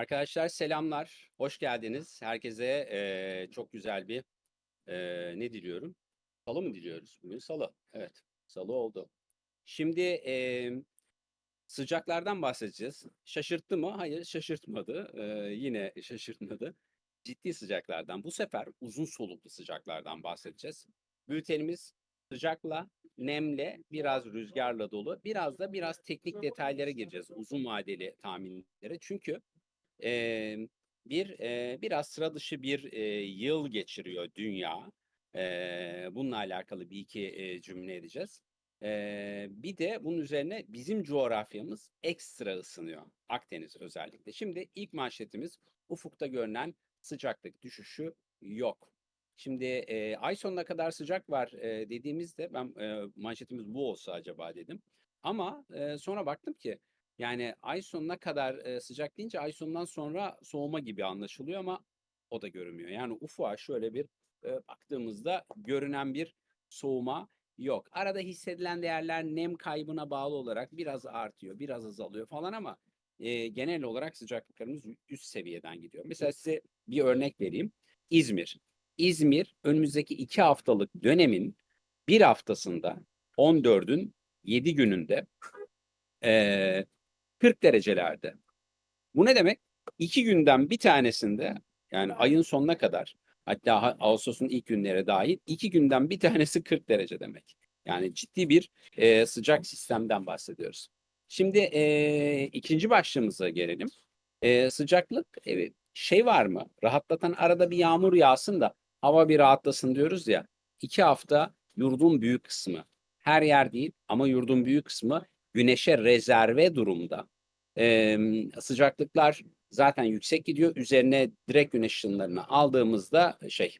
Arkadaşlar selamlar, hoş geldiniz. Herkese eee, çok güzel bir eee, ne diliyorum? Salı mı diliyoruz? Bugün salı. Evet, salı oldu. Şimdi eee, sıcaklardan bahsedeceğiz. Şaşırttı mı? Hayır, şaşırtmadı. Eee, yine şaşırtmadı. Ciddi sıcaklardan. Bu sefer uzun soluklu sıcaklardan bahsedeceğiz. Bültenimiz sıcakla, nemle, biraz rüzgarla dolu. Biraz da biraz teknik detaylara gireceğiz. Uzun vadeli tahminlere. Çünkü Eee, bir, eee, biraz sıra dışı bir, eee, yıl geçiriyor dünya. Eee, bununla alakalı bir iki eee, cümle edeceğiz. Eee, bir de bunun üzerine bizim coğrafyamız ekstra ısınıyor. Akdeniz özellikle. Şimdi ilk manşetimiz ufukta görünen sıcaklık düşüşü yok. Şimdi eee, ay sonuna kadar sıcak var eee, dediğimizde ben eee, manşetimiz bu olsa acaba dedim. Ama eee, sonra baktım ki yani ay sonuna kadar, eee, sıcak deyince ay sonundan sonra soğuma gibi anlaşılıyor ama o da görünmüyor. Yani ufuğa şöyle bir, eee, baktığımızda görünen bir soğuma yok. Arada hissedilen değerler nem kaybına bağlı olarak biraz artıyor, biraz azalıyor falan ama, eee, genel olarak sıcaklıklarımız üst seviyeden gidiyor. Mesela size bir örnek vereyim. İzmir. İzmir önümüzdeki 2 haftalık dönemin 1 haftasında 14'ün 7 gününde, eee 40 derecelerde. Bu ne demek? 2 günden bir tanesinde yani ayın sonuna kadar hatta ha- Ağustos'un ilk günleri dahil 2 günden bir tanesi 40 derece demek. Yani ciddi bir e, sıcak sistemden bahsediyoruz. Şimdi e, ikinci başlığımıza gelelim. E, sıcaklık evet, şey var mı? Rahatlatan arada bir yağmur yağsın da hava bir rahatlasın diyoruz ya. İki hafta yurdun büyük kısmı her yer değil ama yurdun büyük kısmı güneşe rezerve durumda. Ee, sıcaklıklar zaten yüksek gidiyor. Üzerine direkt güneş ışınlarını aldığımızda şey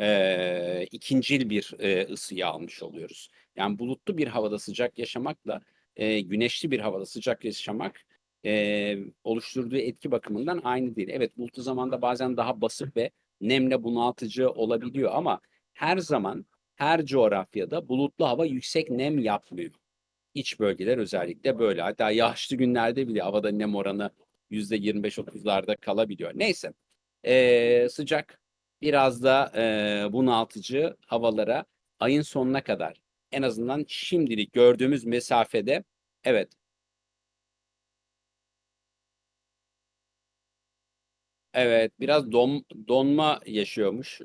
e, ikincil bir e, ısıyı almış oluyoruz. Yani bulutlu bir havada sıcak yaşamakla e, güneşli bir havada sıcak yaşamak e, oluşturduğu etki bakımından aynı değil. Evet bulutlu zamanda bazen daha basık ve nemle bunaltıcı olabiliyor ama her zaman her coğrafyada bulutlu hava yüksek nem yapmıyor. İç bölgeler özellikle böyle. Hatta yağışlı günlerde bile havada nem oranı %25-30'larda kalabiliyor. Neyse. Ee, sıcak biraz da e, bunaltıcı havalara ayın sonuna kadar en azından şimdilik gördüğümüz mesafede evet evet biraz don, donma yaşıyormuş.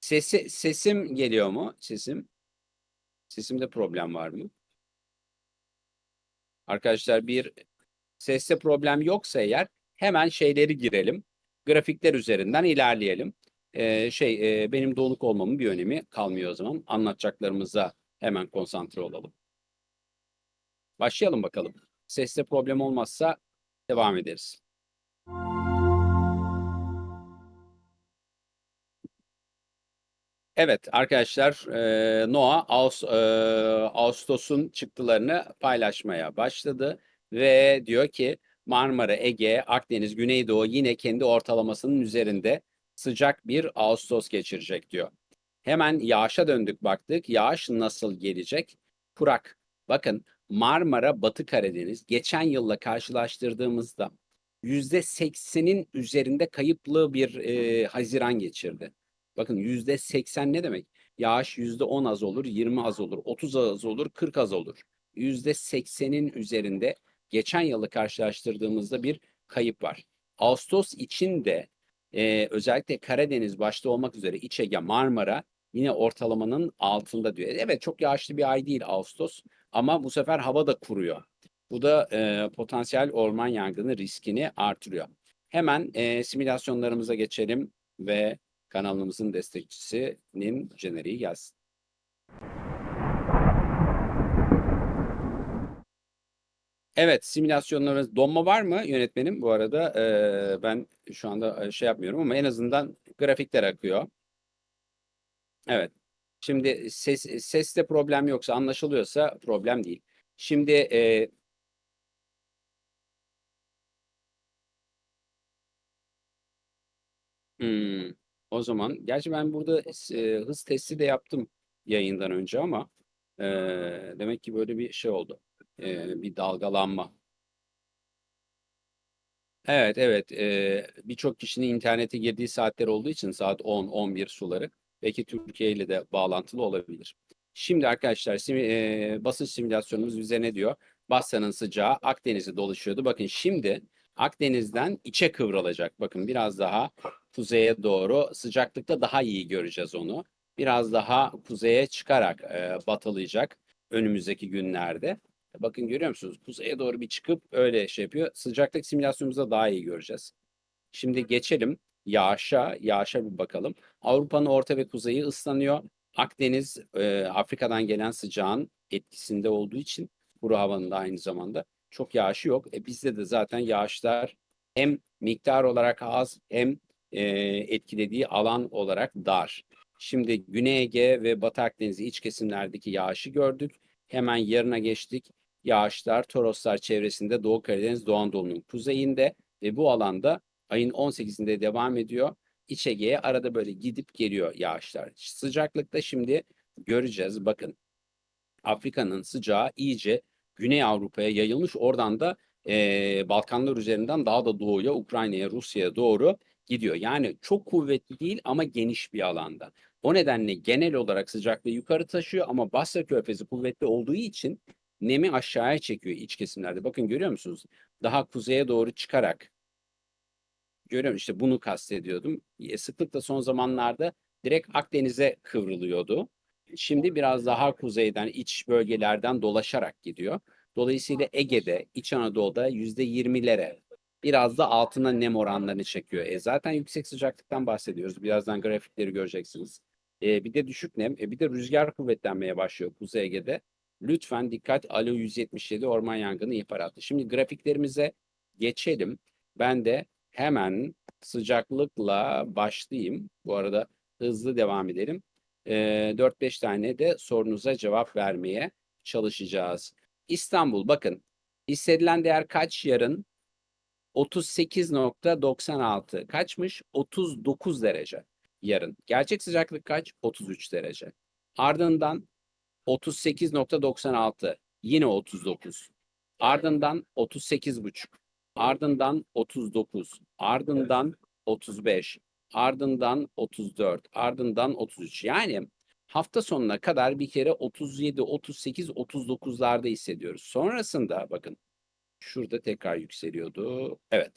Sesi, sesim geliyor mu? Sesim. Sesimde problem var mı? Arkadaşlar bir seste problem yoksa eğer hemen şeyleri girelim. Grafikler üzerinden ilerleyelim. Ee, şey e, benim donuk olmamın bir önemi kalmıyor o zaman. Anlatacaklarımıza hemen konsantre olalım. Başlayalım bakalım. Seste problem olmazsa devam ederiz. Evet arkadaşlar e, NOAA Ağustos, e, Ağustos'un çıktılarını paylaşmaya başladı ve diyor ki Marmara, Ege, Akdeniz, Güneydoğu yine kendi ortalamasının üzerinde sıcak bir Ağustos geçirecek diyor. Hemen yağışa döndük baktık. Yağış nasıl gelecek? Kurak. Bakın Marmara, Batı Karadeniz geçen yılla karşılaştırdığımızda %80'in üzerinde kayıplı bir e, Haziran geçirdi. Bakın yüzde seksen ne demek? Yağış yüzde on az olur, 20 az olur, 30 az olur, 40 az olur. Yüzde seksenin üzerinde geçen yılı karşılaştırdığımızda bir kayıp var. Ağustos için de e, özellikle Karadeniz başta olmak üzere İç Ege, Marmara yine ortalamanın altında diyor. Evet çok yağışlı bir ay değil Ağustos ama bu sefer hava da kuruyor. Bu da e, potansiyel orman yangını riskini artırıyor. Hemen e, simülasyonlarımıza geçelim ve kanalımızın destekçisinin jeneriği gelsin. Evet, simülasyonlarımız donma var mı yönetmenim? Bu arada e, ben şu anda şey yapmıyorum ama en azından grafikler akıyor. Evet. Şimdi ses seste problem yoksa anlaşılıyorsa problem değil. Şimdi e, hmm, o zaman gerçi ben burada e, hız testi de yaptım yayından önce ama e, demek ki böyle bir şey oldu. E, bir dalgalanma. Evet, evet. Eee, birçok kişinin internete girdiği saatler olduğu için saat 10-11 suları belki Türkiye ile de bağlantılı olabilir. Şimdi arkadaşlar simi, eee, basınç simülasyonumuz bize ne diyor? Basya'nın sıcağı Akdeniz'e dolaşıyordu. Bakın şimdi Akdeniz'den içe kıvrılacak. Bakın biraz daha kuzeye doğru sıcaklıkta daha iyi göreceğiz onu. Biraz daha kuzeye çıkarak eee batılayacak önümüzdeki günlerde. Bakın görüyor musunuz? Kuzeye doğru bir çıkıp öyle şey yapıyor. Sıcaklık simülasyonumuzda daha iyi göreceğiz. Şimdi geçelim yağışa. Yağışa bir bakalım. Avrupa'nın orta ve kuzeyi ıslanıyor. Akdeniz e, Afrika'dan gelen sıcağın etkisinde olduğu için kuru havanın da aynı zamanda çok yağışı yok. E, bizde de zaten yağışlar hem miktar olarak az hem e, etkilediği alan olarak dar. Şimdi Güney Ege ve Batı Akdeniz iç kesimlerdeki yağışı gördük. Hemen yarına geçtik. Yağışlar Toroslar çevresinde Doğu Karadeniz, Doğu Anadolu'nun kuzeyinde ve bu alanda ayın 18'inde devam ediyor. İç Ege'ye arada böyle gidip geliyor yağışlar. Sıcaklıkta şimdi göreceğiz. Bakın Afrika'nın sıcağı iyice Güney Avrupa'ya yayılmış. Oradan da eee, Balkanlar üzerinden daha da doğuya, Ukrayna'ya, Rusya'ya doğru gidiyor. Yani çok kuvvetli değil ama geniş bir alanda. O nedenle genel olarak sıcaklığı yukarı taşıyor ama Basra Körfezi kuvvetli olduğu için nemi aşağıya çekiyor iç kesimlerde. Bakın görüyor musunuz? Daha kuzeye doğru çıkarak görüyorum işte bunu kastediyordum. E, Sıklıkla son zamanlarda direkt Akdeniz'e kıvrılıyordu. Şimdi biraz daha kuzeyden, iç bölgelerden dolaşarak gidiyor. Dolayısıyla Ege'de, İç Anadolu'da yüzde yirmilere biraz da altına nem oranlarını çekiyor. E zaten yüksek sıcaklıktan bahsediyoruz. Birazdan grafikleri göreceksiniz. E, bir de düşük nem, e, bir de rüzgar kuvvetlenmeye başlıyor Kuzey Ege'de. Lütfen dikkat Alo 177 orman yangını ihbaratı. Şimdi grafiklerimize geçelim. Ben de hemen sıcaklıkla başlayayım. Bu arada hızlı devam edelim. E, 4-5 tane de sorunuza cevap vermeye çalışacağız. İstanbul bakın hissedilen değer kaç yarın? 38.96 kaçmış? 39 derece yarın. Gerçek sıcaklık kaç? 33 derece. Ardından 38.96 yine 39. Ardından 38.5. Ardından 39. Ardından 35. Ardından 34. Ardından 33. Yani hafta sonuna kadar bir kere 37, 38, 39'larda hissediyoruz. Sonrasında bakın şurada tekrar yükseliyordu. Evet.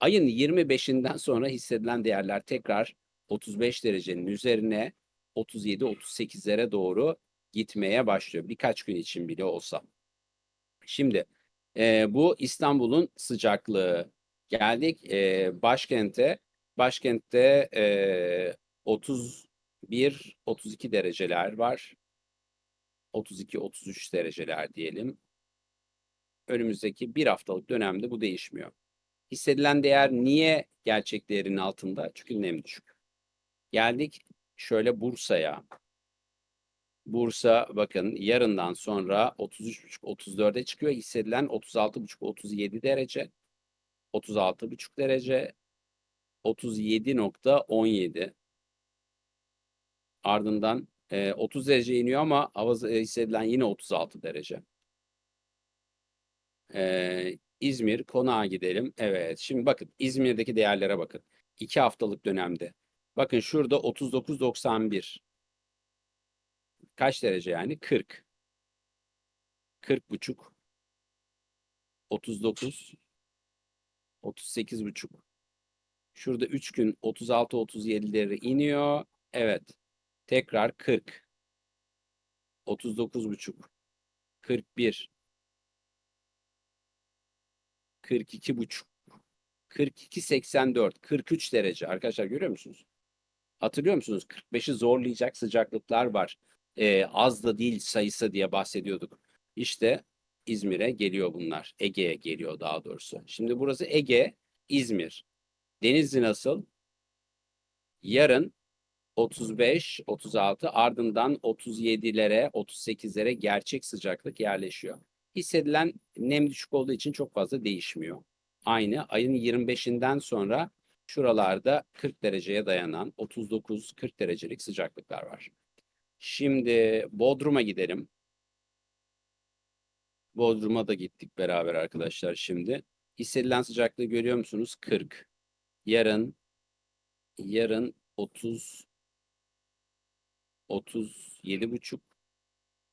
Ayın 25'inden sonra hissedilen değerler tekrar 35 derecenin üzerine 37-38'lere doğru gitmeye başlıyor. Birkaç gün için bile olsa. Şimdi e, bu İstanbul'un sıcaklığı. Geldik e, başkente. Başkentte e, 31-32 dereceler var. 32-33 dereceler diyelim. Önümüzdeki bir haftalık dönemde bu değişmiyor. Hissedilen değer niye gerçek değerin altında? Çünkü nem düşük. Geldik şöyle Bursa'ya. Bursa bakın yarından sonra 33,5-34'e çıkıyor. Hissedilen 36,5-37 derece. 36,5 derece. 37.17. Ardından e, 30 derece iniyor ama hava e, hissedilen yine 36 derece. E, İzmir konağa gidelim. Evet şimdi bakın İzmir'deki değerlere bakın. 2 haftalık dönemde. Bakın şurada 39.91. Kaç derece yani? 40. 40 buçuk. 39. 38 buçuk. Şurada 3 gün 36 37'leri iniyor. Evet. Tekrar 40. 39 buçuk. 41. 42 buçuk. 42 84. 43 derece. Arkadaşlar görüyor musunuz? Hatırlıyor musunuz? 45'i zorlayacak sıcaklıklar var. Ee, az da değil sayısı diye bahsediyorduk. İşte İzmir'e geliyor bunlar. Ege'ye geliyor daha doğrusu. Şimdi burası Ege, İzmir. Denizli nasıl? Yarın 35, 36 ardından 37'lere, 38'lere gerçek sıcaklık yerleşiyor. Hissedilen nem düşük olduğu için çok fazla değişmiyor. Aynı ayın 25'inden sonra şuralarda 40 dereceye dayanan 39-40 derecelik sıcaklıklar var. Şimdi Bodrum'a gidelim. Bodrum'a da gittik beraber arkadaşlar şimdi. Hissedilen sıcaklığı görüyor musunuz? 40. Yarın yarın 30 37 buçuk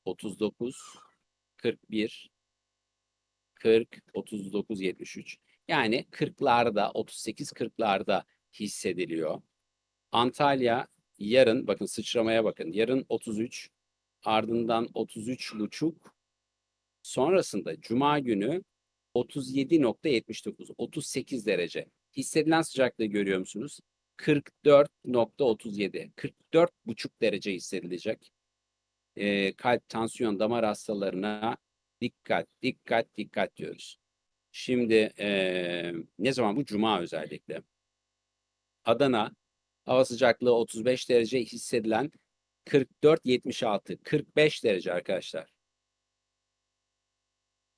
39 41 40 39 73 yani 40'larda 38 40'larda hissediliyor. Antalya yarın bakın sıçramaya bakın. Yarın 33 ardından 33 buçuk sonrasında cuma günü 37.79 38 derece. Hissedilen sıcaklığı görüyor musunuz? 44.37 44 buçuk derece hissedilecek. Ee, kalp, tansiyon, damar hastalarına dikkat, dikkat, dikkat diyoruz. Şimdi eee, ne zaman bu? Cuma özellikle. Adana hava sıcaklığı 35 derece hissedilen 44-76, 45 derece arkadaşlar.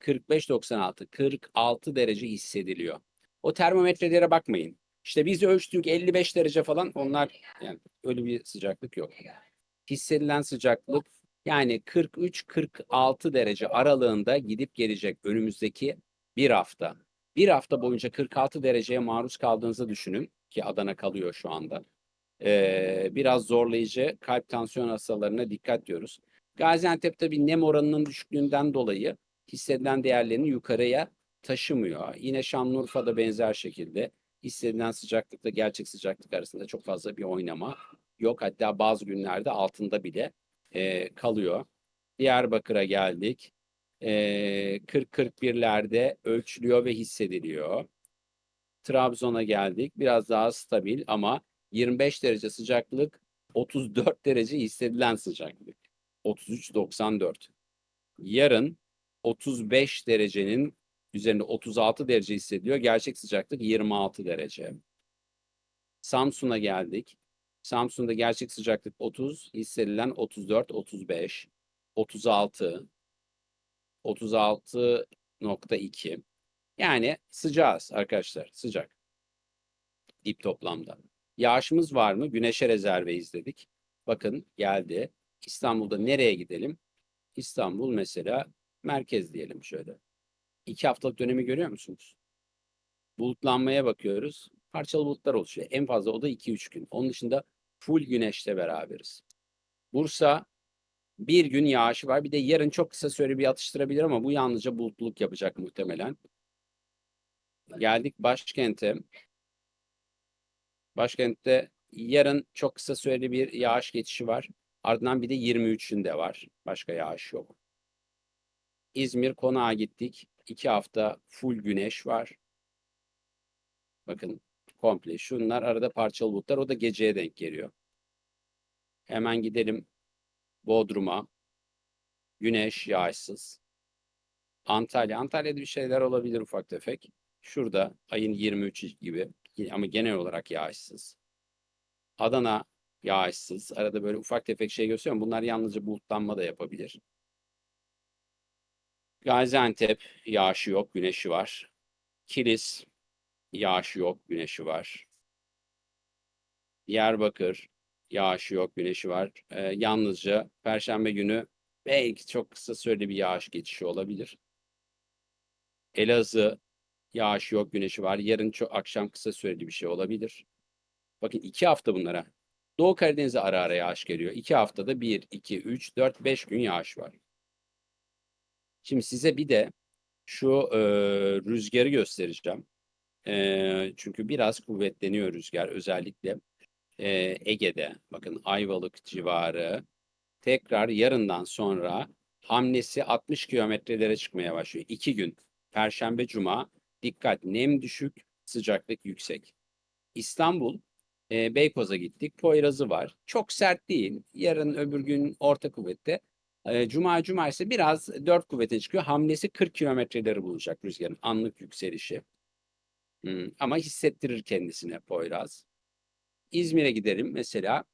45-96, 46 derece hissediliyor. O termometrelere bakmayın. İşte biz ölçtük 55 derece falan onlar yani öyle bir sıcaklık yok. Hissedilen sıcaklık yani 43-46 derece aralığında gidip gelecek önümüzdeki bir hafta. Bir hafta boyunca 46 dereceye maruz kaldığınızı düşünün ki Adana kalıyor şu anda. Ee, biraz zorlayıcı kalp tansiyon hastalarına dikkat diyoruz. Gaziantep tabii nem oranının düşüklüğünden dolayı hissedilen değerlerini yukarıya taşımıyor. Yine Şanlıurfa'da benzer şekilde hissedilen sıcaklıkla gerçek sıcaklık arasında çok fazla bir oynama yok. Hatta bazı günlerde altında bile e, kalıyor. Diyarbakır'a geldik. E, 40-41'lerde ölçülüyor ve hissediliyor. Trabzon'a geldik. Biraz daha stabil ama 25 derece sıcaklık, 34 derece hissedilen sıcaklık. 33-94. Yarın 35 derecenin üzerinde 36 derece hissediliyor. Gerçek sıcaklık 26 derece. Samsun'a geldik. Samsun'da gerçek sıcaklık 30, hissedilen 34, 35, 36, 36.2. Yani sıcağız arkadaşlar, sıcak. Dip toplamda. Yağışımız var mı? Güneşe rezerve izledik. Bakın geldi. İstanbul'da nereye gidelim? İstanbul mesela merkez diyelim şöyle. İki haftalık dönemi görüyor musunuz? Bulutlanmaya bakıyoruz. Parçalı bulutlar oluşuyor. En fazla o da 2-3 gün. Onun dışında full güneşle beraberiz. Bursa bir gün yağışı var. Bir de yarın çok kısa süre bir atıştırabilir ama bu yalnızca bulutluluk yapacak muhtemelen. Geldik başkente. Başkentte yarın çok kısa süreli bir yağış geçişi var. Ardından bir de 23'ünde var. Başka yağış yok. İzmir konağa gittik. İki hafta full güneş var. Bakın komple. Şunlar arada parçalı bulutlar. O da geceye denk geliyor. Hemen gidelim Bodrum'a. Güneş yağışsız. Antalya. Antalya'da bir şeyler olabilir ufak tefek. Şurada ayın 23 gibi ama genel olarak yağışsız. Adana yağışsız. Arada böyle ufak tefek şey gösteriyorum. Bunlar yalnızca bulutlanma da yapabilir. Gaziantep yağışı yok, güneşi var. Kilis yağışı yok, güneşi var. Diyarbakır yağışı yok, güneşi var. Ee, yalnızca Perşembe günü belki çok kısa süreli bir yağış geçişi olabilir. Elazığ yağış yok, güneşi var. Yarın çok akşam kısa süreli bir şey olabilir. Bakın iki hafta bunlara. Doğu Karadeniz'e ara ara yağış geliyor. İki haftada bir, iki, üç, dört, beş gün yağış var. Şimdi size bir de şu e, rüzgarı göstereceğim. E, çünkü biraz kuvvetleniyor rüzgar özellikle e, Ege'de. Bakın Ayvalık civarı tekrar yarından sonra hamlesi 60 kilometrelere çıkmaya başlıyor. İki gün. Perşembe, Cuma dikkat nem düşük, sıcaklık yüksek. İstanbul, e, Beykoz'a gittik. Poyraz'ı var. Çok sert değil. Yarın öbür gün orta kuvvette. E, Cuma, Cumartesi biraz 4 kuvvete çıkıyor. Hamlesi 40 kilometreleri bulacak rüzgarın anlık yükselişi. Hmm, ama hissettirir kendisine Poyraz. İzmir'e gidelim mesela.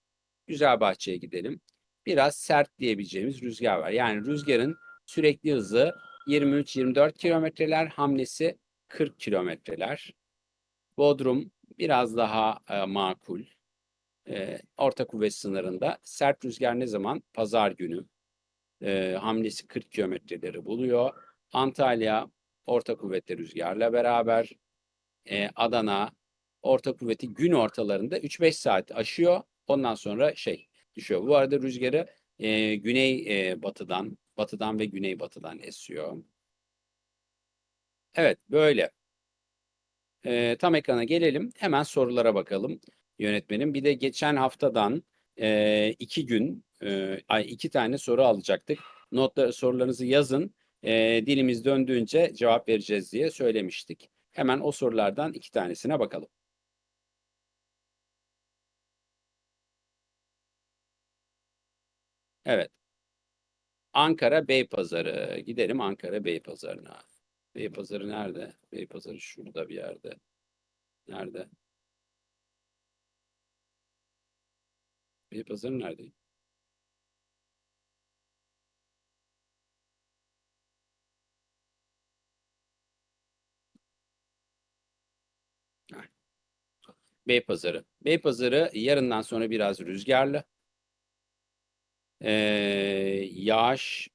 Güzelbahçe'ye gidelim. Biraz sert diyebileceğimiz rüzgar var. Yani rüzgarın sürekli hızı 23-24 kilometreler, hamlesi 40 kilometreler. Bodrum biraz daha e, makul. E, orta kuvvet sınırında. Sert rüzgar ne zaman? Pazar günü. E, hamlesi 40 kilometreleri buluyor. Antalya orta kuvvetli rüzgarla beraber e, Adana orta kuvveti gün ortalarında 3-5 saat aşıyor. Ondan sonra şey düşüyor. Bu arada rüzgarı e, güney e, batıdan, batıdan ve güney batıdan esiyor. Evet, böyle. E, tam ekrana gelelim. Hemen sorulara bakalım yönetmenim. Bir de geçen haftadan e, iki gün, e, iki tane soru alacaktık. Notları, sorularınızı yazın. E, dilimiz döndüğünce cevap vereceğiz diye söylemiştik. Hemen o sorulardan iki tanesine bakalım. Evet. Ankara Beypazarı. Gidelim Ankara Beypazarı'na. Beypazarı nerede? Beypazarı şurada bir yerde. Nerede? Beypazarı nerede? Beypazarı. Beypazarı yarından sonra biraz rüzgarlı. Ee, yağış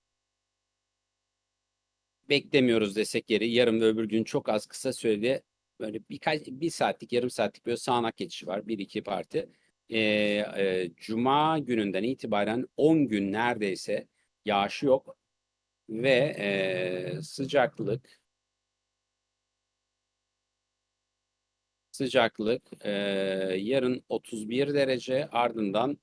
beklemiyoruz desek yeri. Yarın ve öbür gün çok az kısa sürede böyle birkaç bir saatlik yarım saatlik böyle sağanak geçişi var. Bir iki parti. Ee, e, Cuma gününden itibaren 10 gün neredeyse yağış yok ve e, sıcaklık sıcaklık e, yarın 31 derece ardından